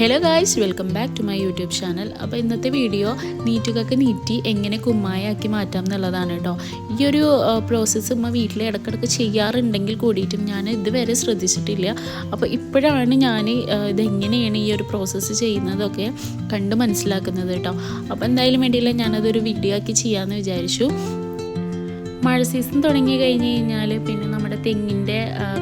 Hello guys welcome back to my YouTube channel അപ്പോൾ ഇന്നത്തെ video നീറ്റുകൾക്ക് നീറ്റി എങ്ങനെ കുമ്മായാക്കി മാറ്റാം എന്നുള്ളതാണ് കേട്ടോ. ഈ ഒരു പ്രോസസ്സ് ഉമ്മ വീട്ടിൽ ഇടയ്ക്കിടയ്ക്ക് ചെയ്യാറുണ്ടെങ്കിൽ കൂടിയിട്ടും ഞാൻ ഇതുവരെ ശ്രദ്ധിച്ചിട്ടില്ല. അപ്പോൾ ഇപ്പോഴാണ് ഞാൻ ഇതെങ്ങനെയാണ് ഈ ഒരു പ്രോസസ്സ് ചെയ്യുന്നതൊക്കെ കണ്ട് മനസ്സിലാക്കുന്നത് കേട്ടോ. അപ്പോൾ എന്തായാലും വേണ്ടിയില്ല ഞാനതൊരു വീഡിയോ ആക്കി ചെയ്യാമെന്ന് വിചാരിച്ചു. മഴ സീസൺ തുടങ്ങി കഴിഞ്ഞ് കഴിഞ്ഞാൽ പിന്നെ നമ്മുടെ തെങ്ങിന്റെ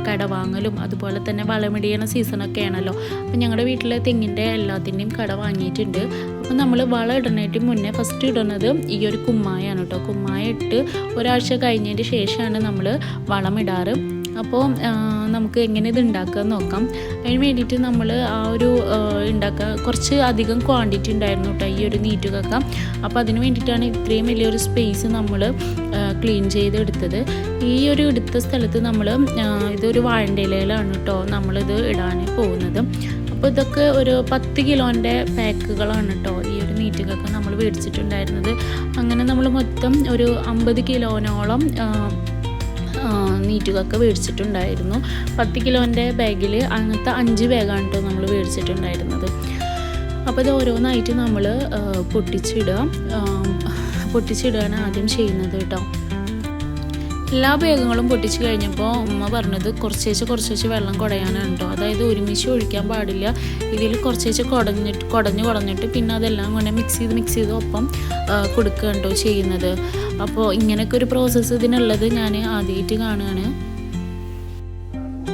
കടവാങ്ങലും അതുപോലെ തന്നെ വളമിടിയണ സീസണൊക്കെ ആണല്ലോ അപ്പം ഞങ്ങളുടെ വീട്ടിലെ തെങ്ങിന്റെ എല്ലാത്തിന്റെയും കട വാങ്ങിയിട്ടുണ്ട്. അപ്പം നമ്മൾ വളം ഇടണേറ്റ് മുന്നേ ഫസ്റ്റ് ഇടുന്നത് ഈ ഒരു കുമ്മായാണ് കേട്ടോ കുമ്മായ ഇട്ട് ഒരാഴ്ച കഴിഞ്ഞതിന് ശേഷമാണ് നമ്മൾ വളം ഇടാറ്. അപ്പോൾ നമുക്ക് എങ്ങനെ ഇത് ഉണ്ടാക്കുക നോക്കാം. അതിന് വേണ്ടിയിട്ട് നമ്മൾ ആ ഒരു ഉണ്ടാക്കുക കുറച്ച് അധികം ക്വാണ്ടിറ്റി ഉണ്ടായിരുന്നു കേട്ടോ ഈ ഒരു നീറ്റുകക്ക അപ്പോൾ അതിന് വേണ്ടിയിട്ടാണ് ഇത്രയും വലിയൊരു സ്പേസ് നമ്മൾ ക്ലീൻ ചെയ്തെടുത്തത്. ഈ ഒരു എടുത്ത സ്ഥലത്ത് നമ്മൾ ഇതൊരു വാഴന്റെ ഇലയിലാണ് കേട്ടോ നമ്മളിത് ഇടാൻ പോകുന്നത്. അപ്പോൾ ഇതൊക്കെ ഒരു പത്ത് കിലോന്റെ പാക്കുകളാണ് കേട്ടോ ഈ ഒരു നീറ്റുകൊക്കെ നമ്മൾ മേടിച്ചിട്ടുണ്ടായിരുന്നത്. അങ്ങനെ നമ്മൾ മൊത്തം ഒരു അമ്പത് കിലോനോളം നീറ്റുകൾക്ക് മേടിച്ചിട്ടുണ്ടായിരുന്നു. പത്ത് കിലോന്റെ ബാഗിൽ അങ്ങനത്തെ അഞ്ച് ബാഗാണ് കേട്ടോ നമ്മൾ മേടിച്ചിട്ടുണ്ടായിരുന്നത്. അപ്പോൾ ഇത് ഓരോന്നായിട്ട് നമ്മൾ പൊട്ടിച്ചിടുക. പൊട്ടിച്ചിടുകയാണ് ആദ്യം ചെയ്യുന്നത് കേട്ടോ. എല്ലാ ബേഗങ്ങളും പൊട്ടിച്ച് കഴിഞ്ഞപ്പോൾ ഉമ്മ പറഞ്ഞത് കുറച്ചേച്ച് കുറച്ചേച്ച് വെള്ളം കുടയാനാണ് കേട്ടോ അതായത് ഒരുമിച്ച് ഒഴിക്കാൻ പാടില്ല. ഇതിൽ കുറച്ചേച്ച് കുടഞ്ഞിട്ട് കുടഞ്ഞ് കുടഞ്ഞിട്ട് പിന്നെ അതെല്ലാം കൊണ്ട് മിക്സ് ചെയ്ത് മിക്സ് ചെയ്ത് ഒപ്പം കൊടുക്കുക കേട്ടോ ചെയ്യുന്നത്. അപ്പോൾ ഇങ്ങനെയൊക്കെ ഒരു പ്രോസസ്സ് ഇതിനുള്ളത് ഞാൻ ആദ്യമായിട്ട് കാണുകയാണ്.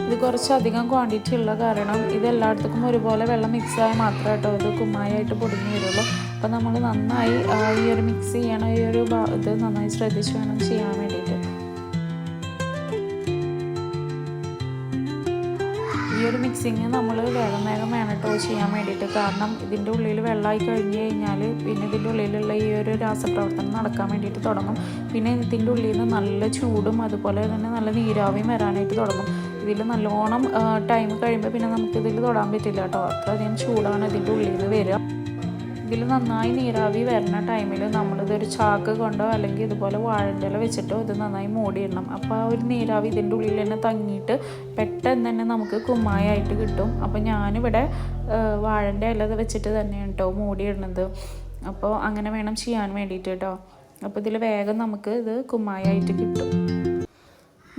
ഇത് കുറച്ചധികം ക്വാണ്ടിറ്റി ഉള്ള കാരണം ഇത് എല്ലായിടത്തേക്കും ഒരുപോലെ വെള്ളം മിക്സ് ആയാൽ മാത്രമേ കേട്ടോ ഇത് കുമ്മായായിട്ട് പൊടിഞ്ഞു വരുള്ളൂ. അപ്പോൾ നമ്മൾ നന്നായി ഈ ഒരു മിക്സ് ചെയ്യണം ഈ ഒരു ഇത് നന്നായി ശ്രദ്ധിച്ച് വേണം ചെയ്യാൻ വേണ്ടിയിട്ട്. ഒരു മിക്സിങ് നമ്മൾ വേഗം വേഗം വേണം കേട്ടോ ചെയ്യാൻ വേണ്ടിയിട്ട്. കാരണം ഇതിന്റെ ഉള്ളിൽ വെള്ളമായി കഴിഞ്ഞ് കഴിഞ്ഞാൽ പിന്നെ ഇതിന്റെ ഉള്ളിലുള്ള ഈ ഒരു രാസപ്രവർത്തനം നടക്കാൻ വേണ്ടിയിട്ട് തുടങ്ങും. പിന്നെ ഇതിന്റെ ഉള്ളിൽ നിന്ന് നല്ല ചൂടും അതുപോലെ തന്നെ നല്ല നീരാവിയും വരാനായിട്ട് തുടങ്ങും. ഇതിൽ നല്ലോണം ടൈം കഴിയുമ്പോൾ പിന്നെ നമുക്കിതിൽ തൊടാൻ പറ്റില്ല കേട്ടോ. അത്രയധികം ചൂടാണ് ഇതിന്റെ ഉള്ളിൽ നിന്ന് വരിക. ഇതിൽ നന്നായി നീരാവി വരുന്ന ടൈമിൽ നമ്മളിതൊരു ചാക്ക് കൊണ്ടോ അല്ലെങ്കിൽ ഇതുപോലെ വാഴന്റെ വെച്ചിട്ടോ ഇത് നന്നായി മൂടിയിടണം. അപ്പോൾ ആ ഒരു നീരാവി ഇതിന്റെ ഉള്ളിൽ തന്നെ തങ്ങിയിട്ട് പെട്ടെന്ന് തന്നെ നമുക്ക് കുമ്മായായിട്ട് കിട്ടും. അപ്പോൾ ഞാനിവിടെ വാഴന്റെ ഇല വെച്ചിട്ട് തന്നെയാണ് കേട്ടോ മൂടിയിടുന്നത്. അപ്പോൾ അങ്ങനെ വേണം ചെയ്യാൻ വേണ്ടിയിട്ട് കേട്ടോ അപ്പോൾ ഇതിൽ വേഗം നമുക്ക് ഇത് കുമ്മായായിട്ട് കിട്ടും.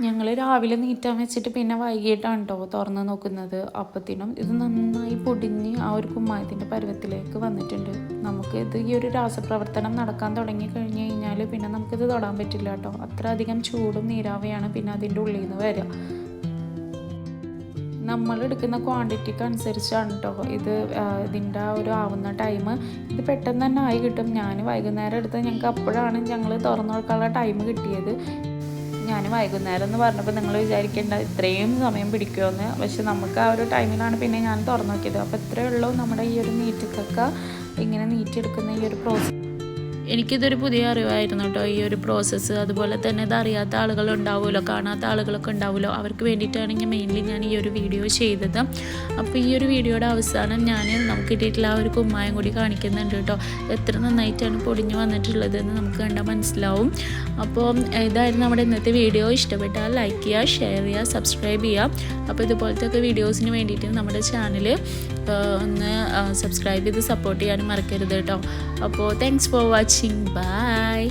ഞങ്ങൾ രാവിലെ നീറ്റാൻ വെച്ചിട്ട് പിന്നെ വൈകിട്ടാണ് കേട്ടോ തുറന്ന് നോക്കുന്നത്. അപ്പത്തിനും ഇത് നന്നായി പൊടിഞ്ഞ് ആ ഒരു കുമ്മായത്തിന്റെ പരുവത്തിലേക്ക് വന്നിട്ടുണ്ട്. നമുക്ക് ഇത് ഈ ഒരു രാസപ്രവർത്തനം നടക്കാൻ തുടങ്ങി കഴിഞ്ഞ് കഴിഞ്ഞാൽ പിന്നെ നമുക്കിത് തൊടാൻ പറ്റില്ല കേട്ടോ അത്ര അധികം ചൂടും നീരാവയാണ് പിന്നെ അതിന്റെ ഉള്ളിൽ നിന്ന് വരിക നമ്മൾ എടുക്കുന്ന ക്വാണ്ടിറ്റിക്ക് അനുസരിച്ചാണ് കേട്ടോ ഇത് ഇതിന്റെ ആ ഒരു ആവുന്ന ടൈം ഇത് പെട്ടെന്ന് തന്നെ ആയി കിട്ടും. ഞാൻ വൈകുന്നേരം എടുത്ത് ഞങ്ങൾക്ക് അപ്പോഴാണ് ഞങ്ങൾ തുറന്നു നോക്കാനുള്ള ടൈം കിട്ടിയത്. ഞാൻ വൈകുന്നേരം എന്ന് പറഞ്ഞപ്പോൾ നിങ്ങൾ വിചാരിക്കേണ്ട ഇത്രയും സമയം പിടിക്കുമെന്ന് പക്ഷെ നമുക്ക് ആ ഒരു ടൈമിലാണ് പിന്നെ ഞാൻ തുറന്നു നോക്കിയത്. അപ്പോൾ ഇത്രയേ ഉള്ളൂ നമ്മുടെ ഈ ഒരു നീറ്റിക്കൊക്കെ ഇങ്ങനെ നീറ്റെടുക്കുന്ന ഈ ഒരു പ്രോസസ്സ് എനിക്കിതൊരു പുതിയ അറിവായിരുന്നു കേട്ടോ. ഈ ഒരു പ്രോസസ്സ് അതുപോലെ തന്നെ ഇത് അറിയാത്ത ആളുകൾ ഉണ്ടാവുമല്ലോ കാണാത്ത ആളുകളൊക്കെ ഉണ്ടാവുമല്ലോ. അവർക്ക് വേണ്ടിയിട്ടാണ് ഞാൻ മെയിൻലി ഞാൻ ഈ ഒരു വീഡിയോ ചെയ്തത്. അപ്പോൾ ഈ ഒരു വീഡിയോയുടെ അവസാനം ഞാൻ നമുക്ക് കിട്ടിയിട്ടുള്ള ആ ഒരു കുമ്മായം കൂടി കാണിക്കുന്നുണ്ട് കേട്ടോ. എത്ര നന്നായിട്ടാണ് പൊടിഞ്ഞു വന്നിട്ടുള്ളതെന്ന് നമുക്ക് കണ്ടാൽ മനസ്സിലാവും. അപ്പോൾ ഇതായിരുന്നു നമ്മുടെ ഇന്നത്തെ വീഡിയോ ഇഷ്ടപ്പെട്ടാൽ ലൈക്ക് ചെയ്യുക ഷെയർ ചെയ്യുക സബ്സ്ക്രൈബ് ചെയ്യുക. അപ്പോൾ ഇതുപോലത്തെ ഒക്കെ വീഡിയോസിന് വേണ്ടിയിട്ട് നമ്മുടെ ചാനൽ ഒന്ന് സബ്സ്ക്രൈബ് ചെയ്ത് സപ്പോർട്ട് ചെയ്യാനും മറക്കരുത് കേട്ടോ. അപ്പോൾ താങ്ക്സ് ഫോർ വാച്ചിങ് 清白。